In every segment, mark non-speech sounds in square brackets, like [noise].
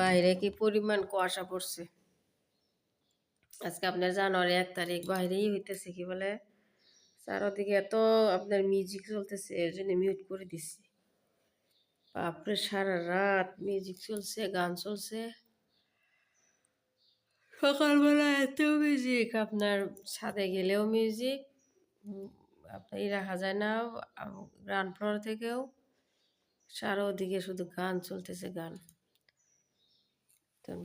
বাইরে কি পরিমাণ কুয়াশা পড়ছে? আজকে আপনার জানুয়ারি এক তারিখ, বাইরেই হইতেছে কি বলে? চারদিকে এত আপনার মিউজিক চলতেছে, এর জন্য মিউট করে দিছি। বাপরে, সারা রাত মিউজিক চলছে, গান চলছে। সকালবেলা এত মিউজিক আপনার ছাদে গেলেও মিউজিক আপনার রাখা যায় না গ্রাউন্ড ফ্লোর থেকেও। সারা ওদিকে শুধু গান চলতেছে, গান।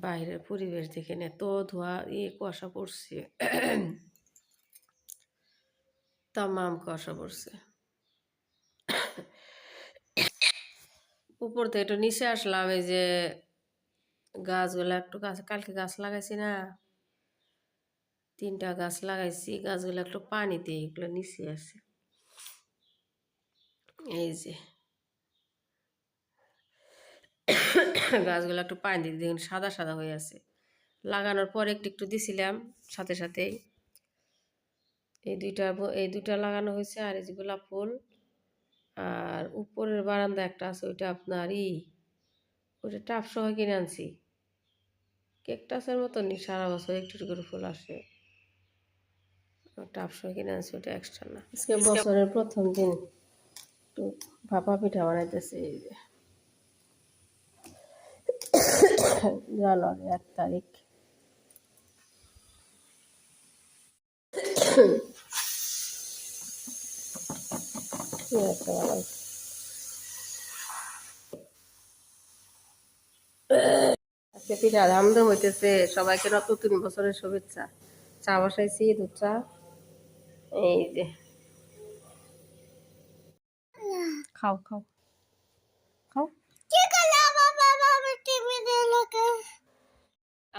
বাইরের পরিবেশ দেখেন, এত ধোয়া ইয়ে কুয়াশা পড়ছে। তামাম কুয়াশা পড়ছে। উপর থেকে একটু নিচে আসলাম, এই যে গাছগুলো একটু গাছ, কালকে গাছ লাগাইছি না, তিনটা গাছ লাগাইছি, গাছগুলো একটু পানি দিয়ে এগুলো নিচে আছে। এই যে গাছগুলো একটু পানি দিয়ে দেখুন সাদা সাদা হয়ে আছে। লাগানোর পর একটু একটু দিছিলাম সাথে সাথেই। এই দুইটা এই দুইটা লাগানো হয়েছে আর এই যে গোলাপ ফুল। আর উপরের বারান্দা একটা আছে ওইটা আপনার ই ওইটা টাপ সহ কিনে আনছি। কেকটাসের মতনই সারা বছর একটু একটু করে ফুল আসে। টাপ সহ কিনে আনছি ওটা এক্সট্রা না। আজকে বছরের প্রথম দিন। একটু ভাপা পিঠা বানাইতেছি এই যে। জানুয়ারি এক তারিখ। আজকে হইতেছে সবাইকে নতুন বছরের শুভেচ্ছা চা বসাইছি দুধ চা এই যে খাও খাও।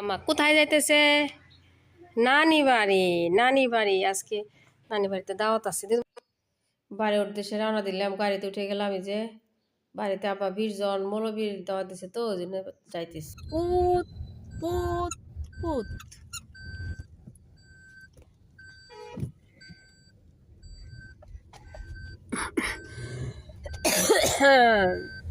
আমা কোথায় যাইতেছে? নানি বাড়ি নানি বাড়ি আজকে নানি বাড়িতে দাওয়াত আছে। বাড়ি উদ্দেশ্যে রওনা দিলাম গাড়িতে উঠে গেলাম এই যে। বাড়িতে আবার বীরজন মৌলবীর দাওয়াত দিছে তো ওই জন্য যাইতেছি। পুত পুত পুত। [coughs] [coughs] [coughs] যত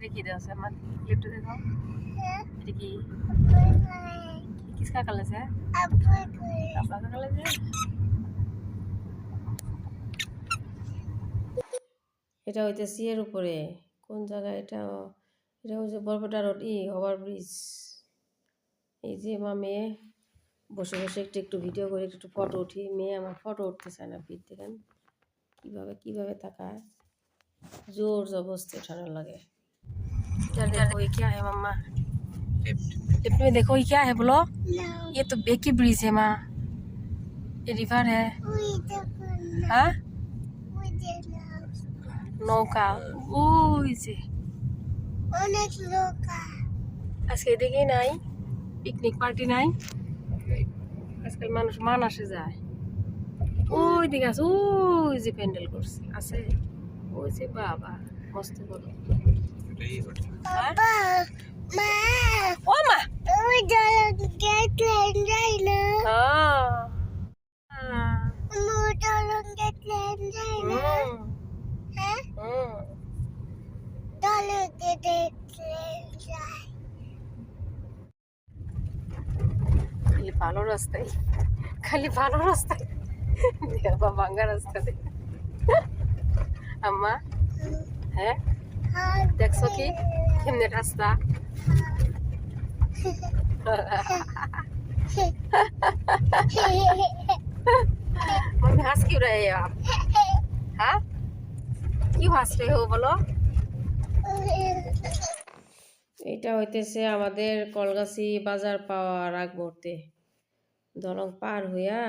এটা কি দেওয়া আছে আমার ক্লিপটা দেখো এটা কি কিসকা কালার আছে আপনার কালার আছে এটা হইতেছে এর উপরে কোন জায়গায় এটা এটা হচ্ছে বরপেটা রোড ই ওভার ব্রিজ এই যে মা মেয়ে বসে বসে একটু একটু ভিডিও করে একটু ফটো উঠি মেয়ে আমার ফটো উঠতে চায় না ফিট দেখেন কীভাবে কীভাবে তাকায় जोर जबरदस्ती उठाने लगे इधर देखो ये क्या है मम्मा लिफ्ट में देखो ये क्या है बोलो ये तो बेकी ब्रिज है माँ ये रिवर है हाँ নৌকা ওই যে অনেক লোক আজকে এদিকে নাই পিকনিক পার্টি নাই আজকাল মানুষ মানাসে যায় ওই দিকে আছে ওই যে প্যান্ডেল করছে আছে ওই যে বাবা মস্ত বড় হ্যাঁ? বাবা মা ও মা খালি ভালো রাস্তায় খালি ভালো রাস্তায় বাবা ভাঙ্গা রাস্তাতে আম্মা হ্যাঁ দেখছো কি কেমনে রাস্তা मम्मी हंस क्यों रहे हो आप हाँ क्यों हंस रहे हो बोलो এটা হইতেছে আমাদের কলগাছি বাজার পাওয়ার আগ মুহূর্তে দলং পার হইয়া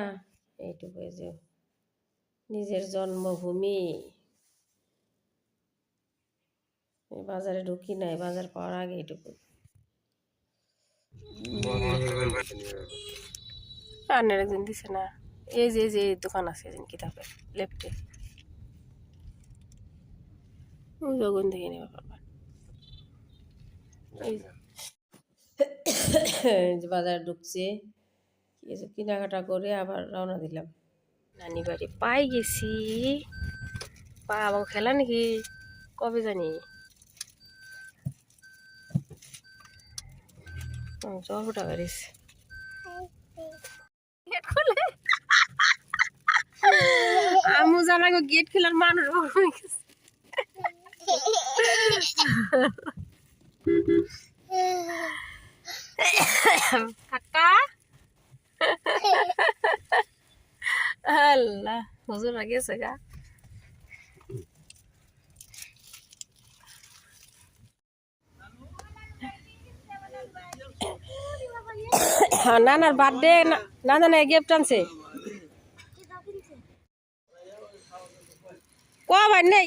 এইটুকু এই যে নিজের জন্মভূমি এই বাজারে ঢুকি নাই বাজার পাওয়ার আগে এইটুকু রান্নার একজন দিছে না। এই যে যে দোকান আছে একজন কিতাবের লেফটে ওগুন থেকে যে। বাজারে ঢুকছে। কিছু কেনাকাটা করে আবার রওনা দিলাম। নানি বাড়ি, পাই গেছি। পা খেলা নাকি? কবে জানি? জল ফুটা খুলে? আমু জানা গো গেট খোলার মানুষ কাকা? [laughs] আল্লাহ হুজুর গেছে গা। নানার বার্থডে না না না গিফট আনছে? ক ভাই নেই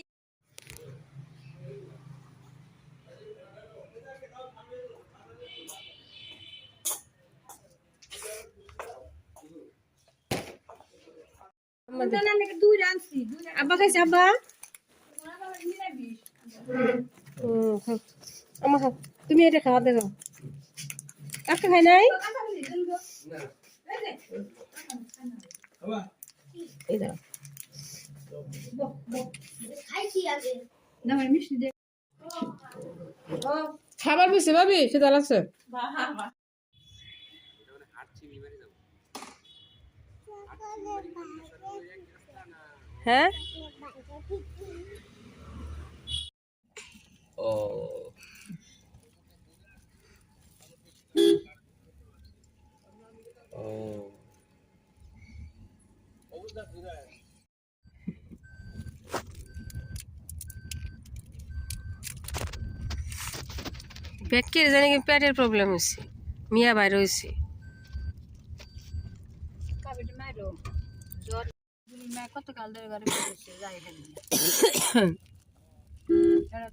আব্বা খাইছে আব্বা? তুমি এটা খাওয়া দেখো একটা খাই নাই? এই দাও খাবার বেশি ভাবি সেটা লাগছে হ্যাঁ? পেটের জানি কি পেটের প্রবলেম হয়েছে মিয়া বাইরে হয়েছে কতকাল ধরে ঘরে বসে যাই খালি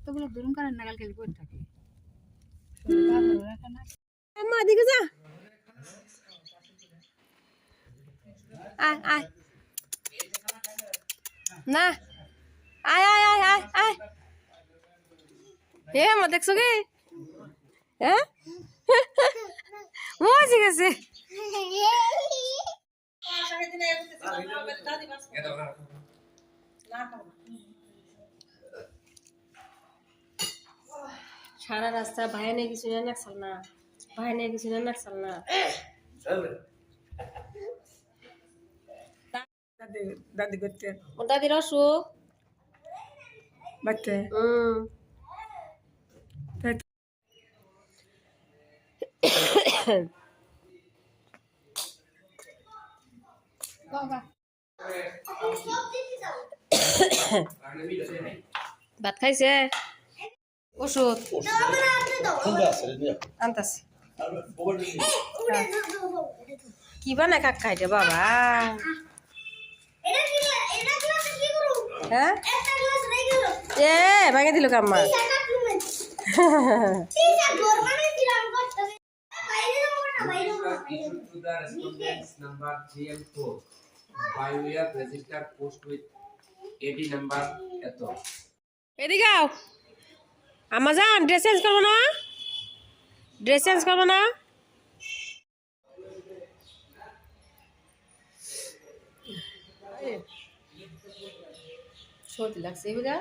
তো বলে দুরুম কারণ নাগাল খেলি থাকে। আম্মা দিকে যা। আয় আয়। না। আয় আয় আয় আয় আয়। হে মা দেখছ কি? হ্যাঁ? মজে গেছে। সারা রাস্তা ভাই নিয়ে কিছু না নাকসাল না। ভাই নিয়ে কিছু না নাকসাল না। দাদি দাদি করতে। দাদির অসুখ? বাচ্চা? হুম ভাত খাইছে? ওষুধ। আনতাছে। কি বানায় কাক খাইতে বাবা? হ্যাঁ? এ ভাঙে দিল কাম্মা। Issued to the respondents number GM4 by way of registered post with AD number এত এদিকে আও আমা যান ড্রেস চেঞ্জ করব না ড্রেস চেঞ্জ করব না সর্দি লাগছে এবার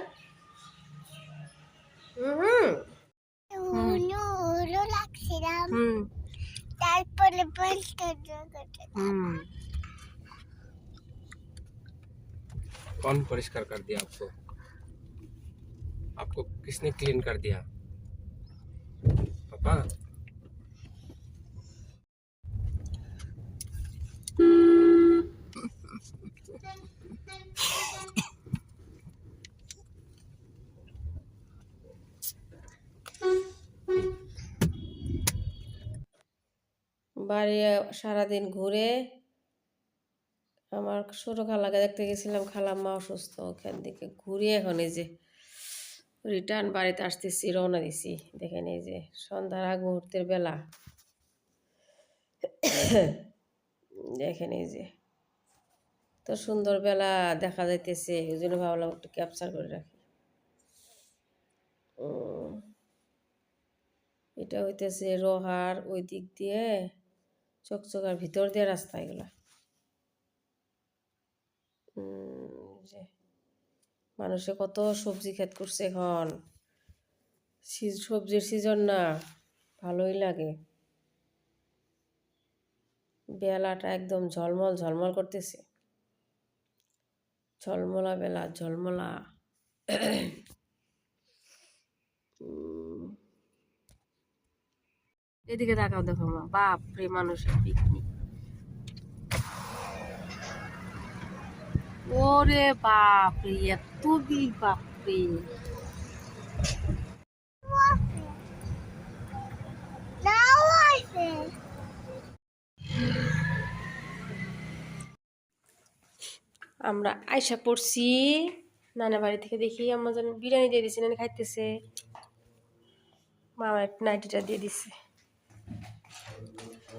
হুম লাগছিলাম হুম তারপরে বলতে হুম कौन परिष्कार कर दिया आपको आपको किसने क्लीन कर दिया पापा বাড়ি সারাদিন ঘুরে আমার ছোট খালাকে দেখতে গেছিলাম। খালাম্মা অসুস্থ, ওখান থেকে ঘুরে এখন এই যে রিটার্ন বাড়িতে আসতেছি, রওনা দিছি। দেখেন এই যে সন্ধ্যার আগ মুহূর্তের বেলা। দেখেন এই যে তো সুন্দর বেলা দেখা যাইতেছে ওই জন্য ভাবলাম একটু ক্যাপচার করে রাখি। এটা হইতেছে রোহার ওই দিক দিয়ে চকচকার ভিতর দিয়ে রাস্তা এগুলা। উম, যে মানুষে কত সবজি ক্ষেত করছে এখন। সবজির সিজন না ভালোই লাগে। বেলাটা একদম ঝলমল ঝলমল করতেছে। ঝলমলা বেলা ঝলমলা। এদিকে তাকাও দেখো মা বাপ রে মানুষের পিকনিক ওরে বাপ রে এত বিল বাপ রে আমরা আয়সা পড়ছি। নানা বাড়ি থেকে দেখি আমার জন্য বিরিয়ানি দিয়ে দিছে নানি খাইতেছে। মা আমার নাইটিটা দিয়ে দিছে।